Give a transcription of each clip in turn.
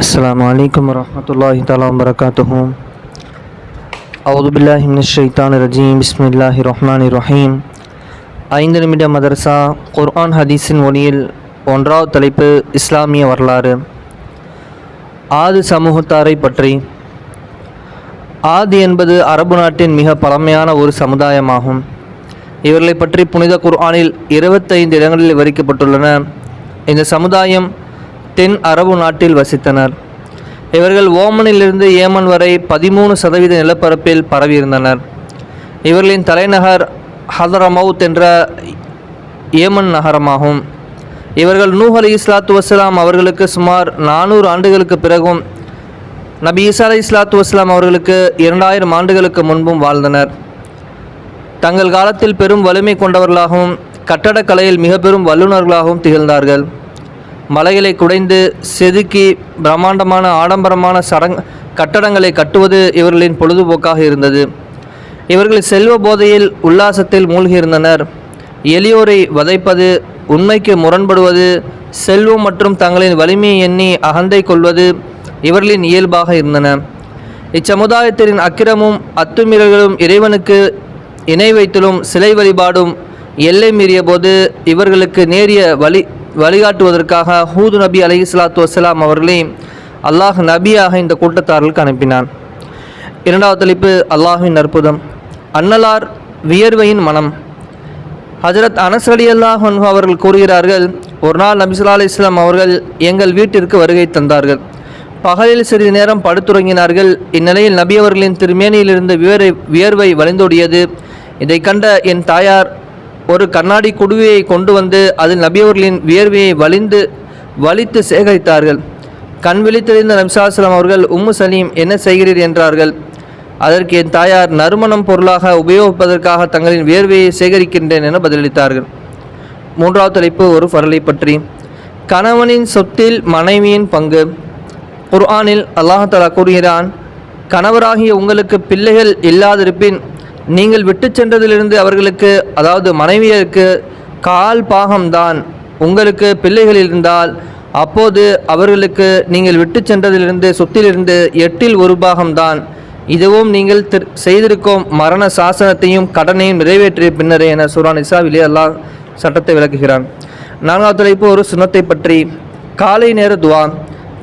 السلام عليكم ورحمة الله تعالى وبركاته أعوذ بالله من الشيطان الرجيم بسم الله الرحمن الرحيم ஐந்து நிமிட மதரசா குர்ஆன் ஹதீஸின் ஒளியில் ஒன்றாவது தலைப்பு இஸ்லாமிய வரலாறு ஆது சமூகத்தாரை பற்றி ஆதி என்பது அரபு நாட்டின் மிக பழமையான ஒரு சமுதாயமாகும் இவர்களை பற்றி புனித குர்ஆனில் இருபத்தைந்து இடங்களில் விவரிக்கப்பட்டுள்ளன இந்த சமுதாயம் தென் அரபு நாட்டில் வசித்தனர். இவர்கள் ஓமனிலிருந்து ஏமன் வரை பதிமூணு சதவீத நிலப்பரப்பில் பரவியிருந்தனர். இவர்களின் தலைநகர் ஹதரமவுத் என்ற ஏமன் நகரமாகும். இவர்கள் நூஹ் அலி இஸ்லாத்து வஸ்லாம் அவர்களுக்கு சுமார் நானூறு ஆண்டுகளுக்கு பிறகும் நபி ஈசா அலி இஸ்லாத்து வஸ்லாம் அவர்களுக்கு இரண்டாயிரம் ஆண்டுகளுக்கு முன்பும் வாழ்ந்தனர். தங்கள் காலத்தில் பெரும் வலிமை கொண்டவர்களாகவும் கட்டடக்கலையில் மிக பெரும் வல்லுநர்களாகவும் திகழ்ந்தார்கள். மலைகளை குடைந்து செதுக்கி பிரம்மாண்டமான ஆடம்பரமான சடங் கட்டடங்களை கட்டுவது இவர்களின் பொழுதுபோக்காக இருந்தது. இவர்கள் செல்வ போதையில் உல்லாசத்தில் மூழ்கியிருந்தனர். எளியோரை வதைப்பது உண்மைக்கு முரண்படுவது செல்வம் மற்றும் தங்களின் வலிமையை எண்ணி அகந்தை கொள்வது இவர்களின் இயல்பாக இருந்தன. இச்சமுதாயத்தின் அக்கிரமும் அத்துமீறல்களும் இறைவனுக்கு இணை வைத்தலும் சிலை வழிபாடும் எல்லை மீறிய போது இவர்களுக்கு நேரிய வழி வழிகாட்டுவதற்காக ஹூது நபி அலி இஸ்லாத்து வசலாம் அவர்களை அல்லாஹ் நபியாக இந்த கூட்டத்தார்களுக்கு அனுப்பினான். இரண்டாவது தலைப்பு அல்லாஹின் அற்புதம். அன்னலார் வியர்வையின் மனம். ஹஜரத் அனஸ் அலி அல்லாஹ் அவர்கள் கூறுகிறார்கள் ஒரு நாள் நபிசுல்லா அலி இஸ்லாம் அவர்கள் எங்கள் வீட்டிற்கு வருகை தந்தார்கள். பகலில் சிறிது நேரம் படுத்துறங்கினார்கள் இந்நிலையில் நபி அவர்களின் திருமேனியிலிருந்து வியர்வை வியர்வை வளைந்தோடியது இதை கண்ட என் தாயார் ஒரு கண்ணாடி குடுவையை கொண்டு வந்து அதில் நபியவர்களின் வியர்வையை வலிந்து வலித்து சேகரித்தார்கள். கண் விழித்தெறிந்த நபிசாஸ்லாம் அவர்கள் உம்மு சலீம் என்ன செய்கிறீர்? என்றார்கள். அதற்கு என் தாயார் நறுமணம் பொருளாக உபயோகிப்பதற்காக தங்களின் வியர்வையை சேகரிக்கின்றேன் என பதிலளித்தார்கள். மூன்றாவது தலைப்பு ஒரு பரலை பற்றி. கணவனின் சொத்தில் மனைவியின் பங்கு. குர்ஆனில் அல்லாஹாலா கூறுகிறான் கணவராகிய உங்களுக்கு பிள்ளைகள் இல்லாதிருப்பின் நீங்கள் விட்டு சென்றதிலிருந்து அவர்களுக்கு அதாவது மனைவியருக்கு கால் பாகம்தான். உங்களுக்கு பிள்ளைகள் இருந்தால் அப்போது அவர்களுக்கு நீங்கள் விட்டு சென்றதிலிருந்து சொத்திலிருந்து எட்டில் ஒரு பாகம்தான். இதுவும் நீங்கள் திரு செய்திருக்கும் மரண சாசனத்தையும் கடனையும் நிறைவேற்றிய பின்னரே என சுரான் இசாவிலே அல்லாஹ் சட்டத்தை விளக்குகிறான். நான்காவது தலைப்பு ஒரு சுனத்தை பற்றி. காலை நேர துவா.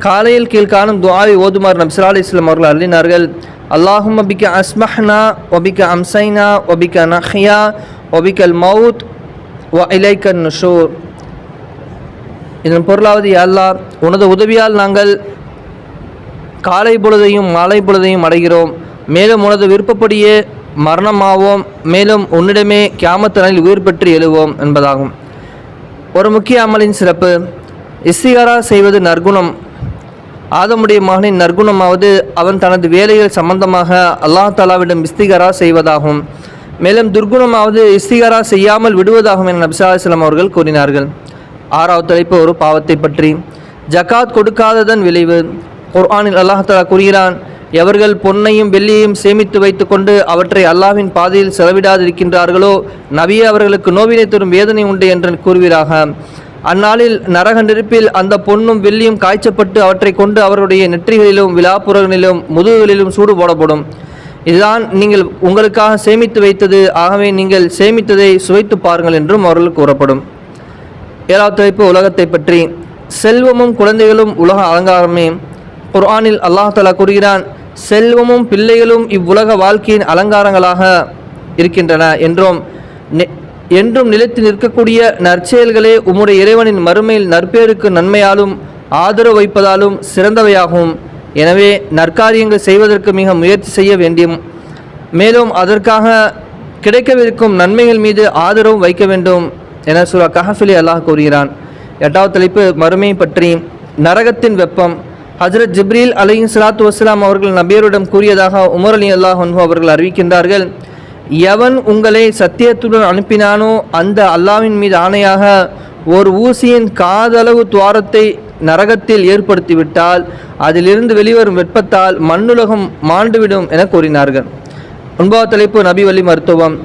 காலையில் கீழ்காணும் துவாவை ஓதுமார் நப்சலா அலி இஸ்லாம் அவர்கள் அள்ளினார்கள் அல்லாஹும் ஒபிக்க அஸ்மஹ்னா ஒபிக்க அம்சைனா ஒபிக்க நஹ்யா ஒபிக்கல் மவுத் வ இலைக்கன் நுஷூர் இதன் பொருளாவது அல்லா உனது உதவியால் நாங்கள் காலை பொழுதையும் மாலை பொழுதையும் அடைகிறோம். மேலும் உனது விருப்பப்படியே மரணமாவோம். மேலும் உன்னிடமே கியாமத்தனில் உயிர் பெற்று எழுவோம் என்பதாகும். ஒரு முக்கிய அமலின் சிறப்பு இஸ்திகாரா செய்வது நற்குணம். ஆதமுடைய மகனின் நற்குணமாவது அவன் தனது வேலைகள் சம்பந்தமாக அல்லாஹ் தாலாவிடம் இஸ்திகாரா செய்வதாகும். மேலும் துர்குணமாவது இஸ்திகாரா செய்யாமல் விடுவதாகும் என நபிசாஸ்லாம் அவர்கள் கூறினார்கள். ஆறாவது தலைப்பு ஒரு பாவத்தை பற்றி. ஜகாத் கொடுக்காததன் விளைவு. குர்ஆனில் அல்லாஹாலா கூறுகிறான் எவர்கள் பொன்னையும் வெள்ளியையும் சேமித்து வைத்துக்கொண்டு அவற்றை அல்லாஹ்வின் பாதையில் செலவிடாதிருக்கின்றார்களோ நபியே அவர்களுக்கு நோவினை தரும் வேதனை உண்டு என்று கூறுவீராக. அந்நாளில் நரக நெருப்பில் அந்த பொன்னும் வெள்ளியும் காய்ச்சப்பட்டு அவற்றை கொண்டு அவருடைய நெற்றிகளிலும் விழாப்புறங்களிலும் முதுகுகளிலும் சூடு போடப்படும். இதுதான் நீங்கள் உங்களுக்காக சேமித்து வைத்தது. ஆகவே நீங்கள் சேமித்ததை சுவைத்து பாருங்கள் என்றும் அவர்கள் கூறப்படும். ஏழாவது தலைப்பு உலகத்தை பற்றி. செல்வமும் குழந்தைகளும் உலக அலங்காரமே. குர்ஆனில் அல்லாஹாலா கூறுகிறான் செல்வமும் பிள்ளைகளும் இவ்வுலக வாழ்க்கையின் அலங்காரங்களாக இருக்கின்றன என்றும். என்றும் நிலைத்து நிற்கக்கூடிய நற்செயல்களே உம்முடைய இறைவனின் மறுமையில் நற்பேருக்கு நன்மையாலும் ஆதரவு வைப்பதாலும் சிறந்தவையாகும். எனவே நற்காரியங்கள் செய்வதற்கு மிக முயற்சி செய்ய வேண்டும். மேலும் அதற்காக கிடைக்கவிருக்கும் நன்மைகள் மீது ஆதரவும் வைக்க வேண்டும் என சுரா கஹஃபிலி அல்லாஹ் கூறுகிறான். எட்டாவது தலைப்பு மறுமையை பற்றி. நரகத்தின் வெப்பம். ஹஜரத் ஜிப்ரீல் அலி சலாத்து வஸ்லாம் அவர்கள் நபியரிடம் கூறியதாக உமர் அலி அல்லாஹ் அவர்கள் அறிவிக்கின்றார்கள். எவன் உங்களை சத்தியத்துடன் அனுப்பினானோ அந்த அல்லாவின் மீது ஆணையாக ஒரு ஊசியின் காதளவு துவாரத்தை நரகத்தில் ஏற்படுத்திவிட்டால் அதிலிருந்து வெளிவரும் வெப்பத்தால் மண்ணுலகம் மாண்டுவிடும் என கூறினார்கள். ஒன்பதாவது தலைப்பு நபிவழி மருத்துவம்.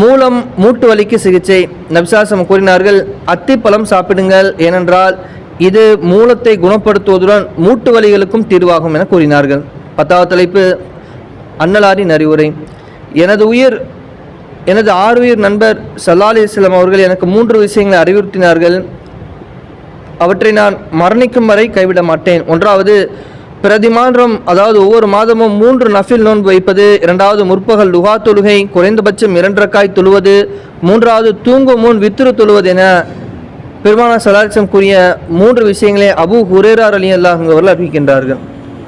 மூலம் மூட்டு வலிக்கு சிகிச்சை. நபிசாசம் கூறினார்கள் அத்திப்பழம் சாப்பிடுங்கள் ஏனென்றால் இது மூலத்தை குணப்படுத்துவதுடன் மூட்டு வலிகளுக்கும் தீர்வாகும் என கூறினார்கள். பத்தாவது தலைப்பு அன்னலாரின் அறிவுரை. எனது உயிர் எனது ஆறுயிர் நண்பர் சல்லா அலிஸ்லாம் அவர்கள் எனக்கு மூன்று விஷயங்களை அறிவுறுத்தினார்கள். அவற்றை நான் மரணிக்கும் வரை கைவிட மாட்டேன். ஒன்றாவது பிரதி மாதம் அதாவது ஒவ்வொரு மாதமும் மூன்று நஃபில் நோன்பு வைப்பது. இரண்டாவது முற்பகல் லுகா தொழுகை குறைந்தபட்சம் இரண்டரைக்காய் தொழுவது. மூன்றாவது தூங்கும் முன் வித்துரு தொழுவது என பெருமான சலாரிசம் கூறிய மூன்று விஷயங்களை அபு ஹுரேரார் அலி அல்லாஹ் அவர்கள் அறிவிக்கின்றார்கள்.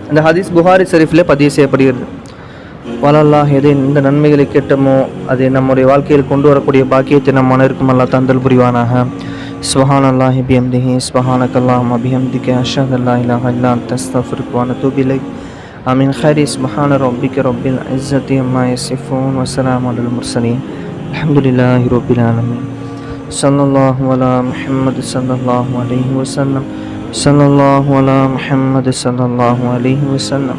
அந்த ஹதீஸ் புகாரி ஷரீஃபிலே பதிவு செய்யப்படுகிறது. வலல்லாஹ் எதை இந்த நன்மைகளை கேட்டமோ அதை நம்முடைய வாழ்க்கையில் கொண்டு வரக்கூடிய பாக்கியத்தை நம் அனைவருக்கும் அல்லா தந்தல் புரிவானாக சுபஹான் அல்லாஹி பிஹம்திஹி சுபஹானக் அல்லாஹும் அபிஹம்திக அஷஹது அல்லா இலாஹ இல்லா அன்த அஸ்தக்ஃபிருக்க வ அத்தூபு இலைக் ஆமீன் خير سبحان ربك رب العزة عما يصفون وسلام على المرسلين الحمد لله رب العالمين صلى الله على محمد صلى الله عليه وسلم صلى الله على محمد صلى الله عليه وسلم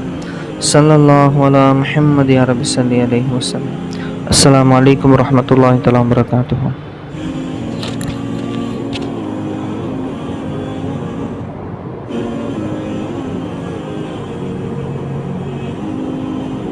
صلى الله على محمد يا رب صل عليه وسلم السلام عليكم ورحمة الله تعالى وبركاته